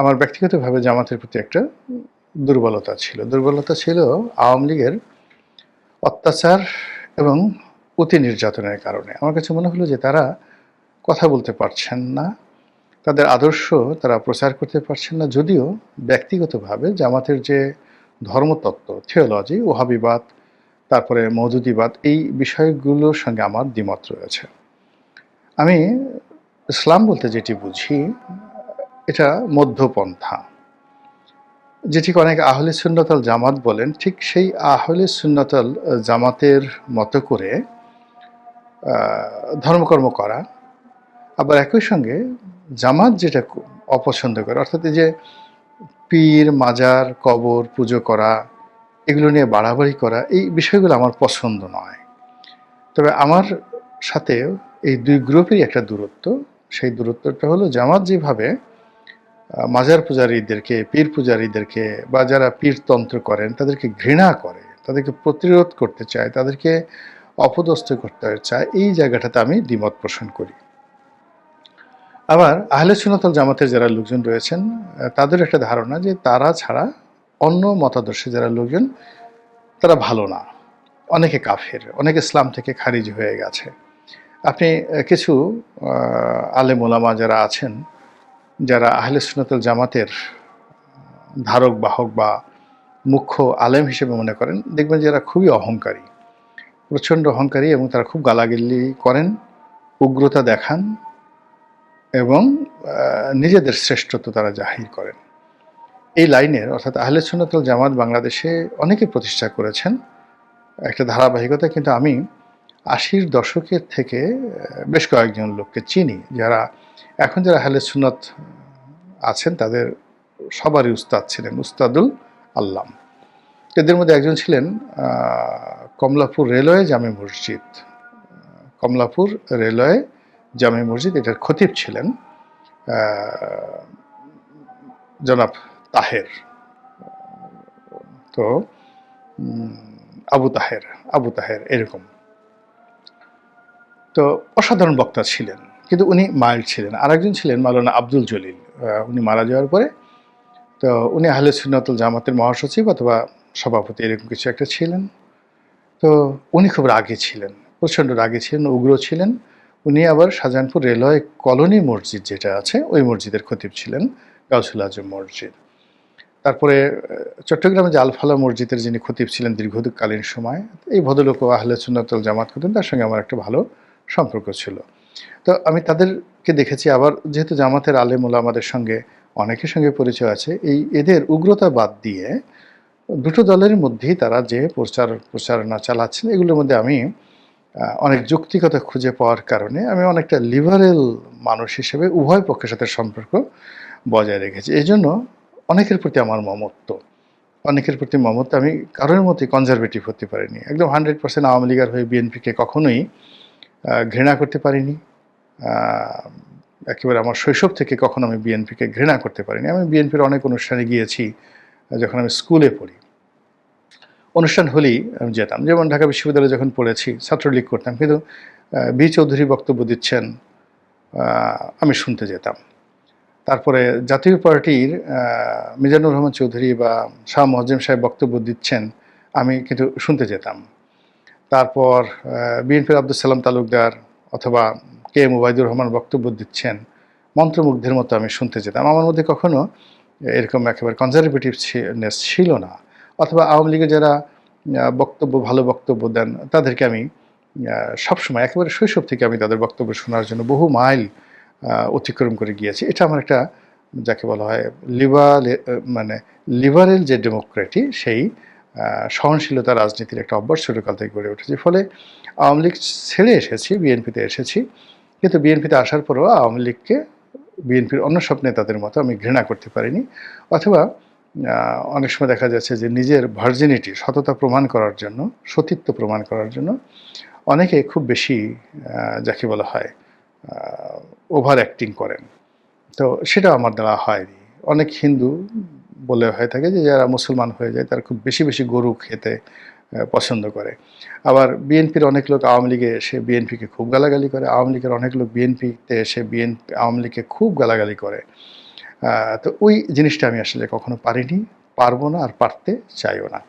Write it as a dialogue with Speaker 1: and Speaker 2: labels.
Speaker 1: আমার ব্যক্তিগতভাবে জামাতের প্রতি একটা দুর্বলতা ছিল। দুর্বলতা ছিল আওয়ামী লীগের অত্যাচার এবং অতি নির্যাতনের কারণে। আমার কাছে মনে হলো যে তারা কথা বলতে পারছেন না, তাদের আদর্শ তারা প্রচার করতে পারছেন না, যদিও ব্যক্তিগতভাবে জামাতের যে ধর্মতত্ত্ব থিওলজি ওহাবিবাদ, তারপরে মৌদুদিবাদ এই বিষয়গুলোর সঙ্গে আমার দ্বিমত রয়েছে। আমি ইসলাম বলতে যেটি বুঝি এটা মধ্যপন্থা। যেটিকে অনেক আহলে সুন্নতল জামাত বলেন, ঠিক সেই আহলে সুন্নতল জামাতের মতো করে ধর্মকর্ম করা। আবার একই সঙ্গে জামাত যেটা অপছন্দ করে, অর্থাৎ এই যে পীর, মাজার, কবর, পুজো করা, এগুলো নিয়ে বাড়াবাড়ি করা, এই বিষয়গুলো আমার পছন্দ নয়। তবে আমার সাথে এই দুই গ্রুপেরই একটা দূরত্ব। সেই দূরত্বটা হলো জামাত যেভাবে মাজার পূজারীদেরকে পীর পূজারীদেরকে বা যারা পীরতন্ত্র করেন তাদেরকে ঘৃণা করে তাদেরকে প্রতিরোধ করতে চায় তাদেরকে অপদস্থ করতে চায় এই জায়গাটাতে আমি দ্বিমত পোষণ করি। আবার আহলে সুনতল জামাতের যারা লোকজন রয়েছেন তাদের একটা ধারণা যে তারা ছাড়া অন্য মতাদর্শে যারা লোকজন তারা ভালো না। অনেকে কাফের অনেকে ইসলাম থেকে খারিজ হয়ে গেছে। আপনি কিছু আহ, আলেম ওলামা যারা আছেন যারা আহলে সুনতল জামাতের ধারক, বাহক বা মুখ্য আলেম হিসেবে মনে করেন, দেখবেন যে এরা খুবই অহংকারী। প্রচণ্ড অহংকারী এবং তারা খুব গালাগিল্লি করেন, উগ্রতা দেখান এবং নিজেদের শ্রেষ্ঠত্ব তারা জাহির করেন। এই লাইনের, অর্থাৎ আহলে সুনাতুল জামাত বাংলাদেশে অনেকে প্রতিষ্ঠা করেছেন। একটা ধারাবাহিকতা কিন্তু আমি আশির দশকের থেকে বেশ কয়েকজন লোককে চিনি, যারা এখন যারা আহলে সুন্নত আছেন, তাদের সবারই উস্তাদ ছিলেন উস্তাদুল আল্লাম। এদের মধ্যে একজন ছিলেন কমলাপুর রেলওয়ে জামে মসজিদ। কমলাপুর রেলওয়ে জামে মসজিদ, এটার খতিব ছিলেন জনাব তাহের। তো আবু তাহের আবু তাহের এরকম। তো অসাধারণ বক্তা ছিলেন, কিন্তু উনি মাইল্ড ছিলেন। আরেকজন ছিলেন মালানা আব্দুল জলিল। উনি মারা যাওয়ার পরে তো উনি আহলে সুন্নাতুল জামাতের মহাসচিব অথবা সভাপতি, এরকম কিছু একটা ছিলেন। তো উনি খুব রাগে ছিলেন, প্রচণ্ড রাগে ছিলেন, উগ্র ছিলেন। উনি আবার শাহজাহানপুর রেলওয়ে কলোনি মসজিদ যেটা আছে, ওই মসজিদের খতিব ছিলেন, গাউসুল আজম মসজিদ। তারপরে চট্টগ্রামে যে আলফালা মসজিদের যিনি খতিব ছিলেন দীর্ঘকালীন সময়, এই ভদ্রলোক আহলে সুন্নাতুল জামাত করতেন তার সঙ্গে আমার একটা ভালো সম্পর্ক ছিল। তো আমি তাদেরকে দেখেছি। আবার যেহেতু জামাতের আলেম আমাদের সঙ্গে, অনেকের সঙ্গে পরিচয় আছে, এই এদের উগ্রতা বাদ দিয়ে দুটো দলের মধ্যেই তারা যে প্রচার, প্রচারণা চালাচ্ছেন, এগুলোর মধ্যে আমি অনেক যৌক্তিকতা খুঁজে পাওয়ার কারণে আমি অনেকটা লিবারেল মানুষ হিসেবে উভয় পক্ষের সাথে সম্পর্ক বজায় রেখেছি। এই জন্য অনেকের প্রতি আমার মমত্ব, অনেকের প্রতি মমত্ব আমি কারোর মতোই কনজারভেটিভ হতে পারিনি। একদম হান্ড্রেড পার্সেন্ট আওয়ামী লীগের হয়ে বিএনপিকে কখনোই ঘৃণা করতে পারিনি। একেবারে আমার শৈশব থেকে কখনো আমি বিএনপিকে ঘৃণা করতে পারিনি। আমি বিএনপির অনেক অনুষ্ঠানে গিয়েছি, যখন আমি স্কুলে পড়ি। অনুষ্ঠান হলেই আমি যেতাম। যেমন ঢাকা বিশ্ববিদ্যালয়ে যখন পড়েছি, ছাত্রলীগ করতাম, কিন্তু বি চৌধুরী বক্তব্য দিচ্ছেন আমি শুনতে যেতাম। তারপরে জাতীয় পার্টির মিজানুর রহমান চৌধুরী বা শাহ মহজিম সাহেব বক্তব্য দিচ্ছেন, আমি কিন্তু শুনতে যেতাম। তারপর বিএনপির আব্দুল সালাম তালুকদার অথবা কে এম ওবায়দুর রহমান বক্তব্য দিচ্ছেন, মন্ত্রমুগ্ধের মতো আমি শুনতে যেতাম। আমার মধ্যে কখনো এরকম একেবারে কনজারভেটিভনেস ছিল না। অথবা আওয়ামী লীগের যারা বক্তব্য, ভালো বক্তব্য দেন, তাদেরকে আমি সবসময় একেবারে শৈশব থেকে আমি তাদের বক্তব্য শোনার জন্য বহু মাইল অতিক্রম করে গিয়েছি। এটা আমার একটা, যাকে বলা হয় লিবার মানে লিবারেল যে ডেমোক্রেটি, সেই সহনশীলতা রাজনীতির একটা অভ্যাস ছোটকাল থেকে গড়ে উঠেছে। ফলে আওয়ামী লীগ ছেড়ে এসেছি, বিএনপিতে এসেছি। কিন্তু বিএনপিতে আসার পরও আওয়ামী লীগকে বিএনপির অন্য সব নেতাদের মতো আমি ঘৃণা করতে পারিনি। অথবা অনেক সময় দেখা যাচ্ছে যে নিজের ভার্জিনিটি সততা প্রমাণ করার জন্য, সতীত্ব প্রমাণ করার জন্য অনেকে খুব বেশি যাকে বলা হয় ওভার অ্যাক্টিং করেন। তো সেটা আমার দ্বারা হয়নি। অনেক হিন্দু বলে হয়ে থাকে যে যারা মুসলমান হয়ে যায় তারা খুব বেশি বেশি গরু খেতে পছন্দ করে। আবার বিএনপির অনেক লোক আওয়ামী লীগে এসে বিএনপিকে খুব গালাগালি করে। আওয়ামী লীগের অনেক লোক বিএনপিতে এসে বিএনপি, আওয়ামী লীগকে খুব গালাগালি করে। তো ওই জিনিসটা আমি আসলে কখনো পারিনি। পারব না আর পারতে চাইও না।